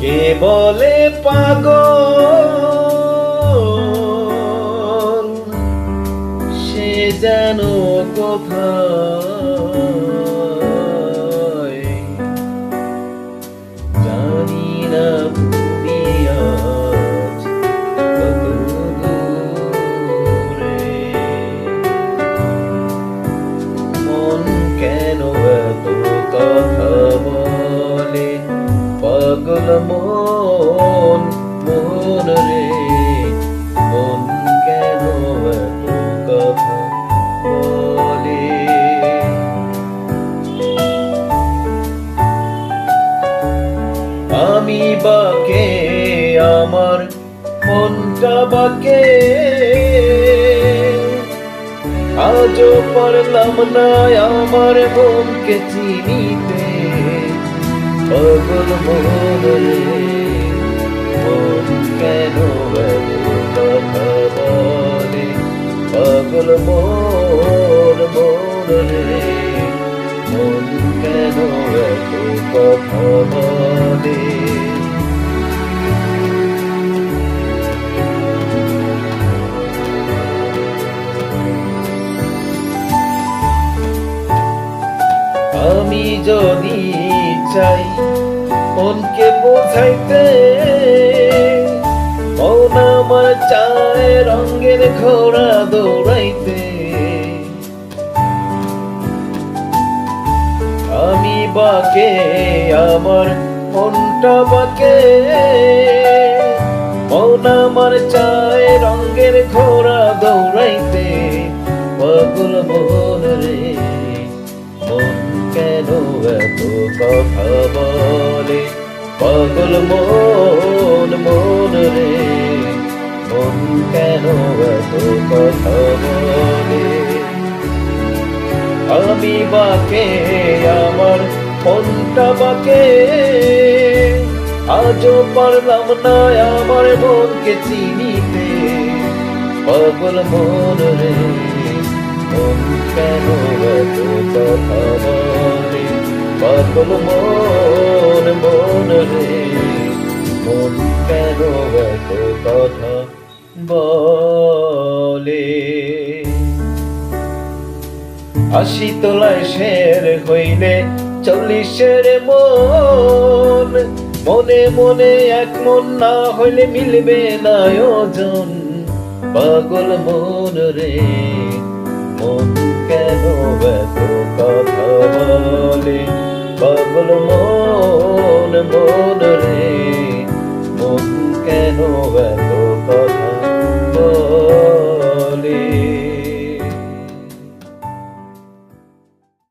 কে বলে পাগল? সে জানো কোথায় পাগল মন মন রে, মন কেন কথা বলে? আমি বাকে, আমার মনটা বাকে। আজও পারলাম না আমার মনকে চিনিতে। পাগল মন মন কেন কথা বলে পাগল মন মন মন কেন কথা আমি যদি চাই মনকে বোঝাইতে। মন আমার চায় রঙের ঘোড়া দৌড়াইতে। আমি বাকে, আমার মনটা বাকে। মন আমার চায় রঙের ঘোড়া দৌড়াইতে। পাগল মন রে এত কথা বলে পাগল মন মন রে। মন কেন কথা বলে? আমি বাকে, আমার মনটা বাকে। আজও পারলাম না আমার মনকে চিনিতে। পাগল মন রে, মন কেন এত কথা পাগল মন মন রে। মন কেন এত কথা বলে? আশি তোলায় শের হইলে চল্লিশের মন। মনে মনে এক মন না হইলে মিলবে না ওজন পাগল মন রে।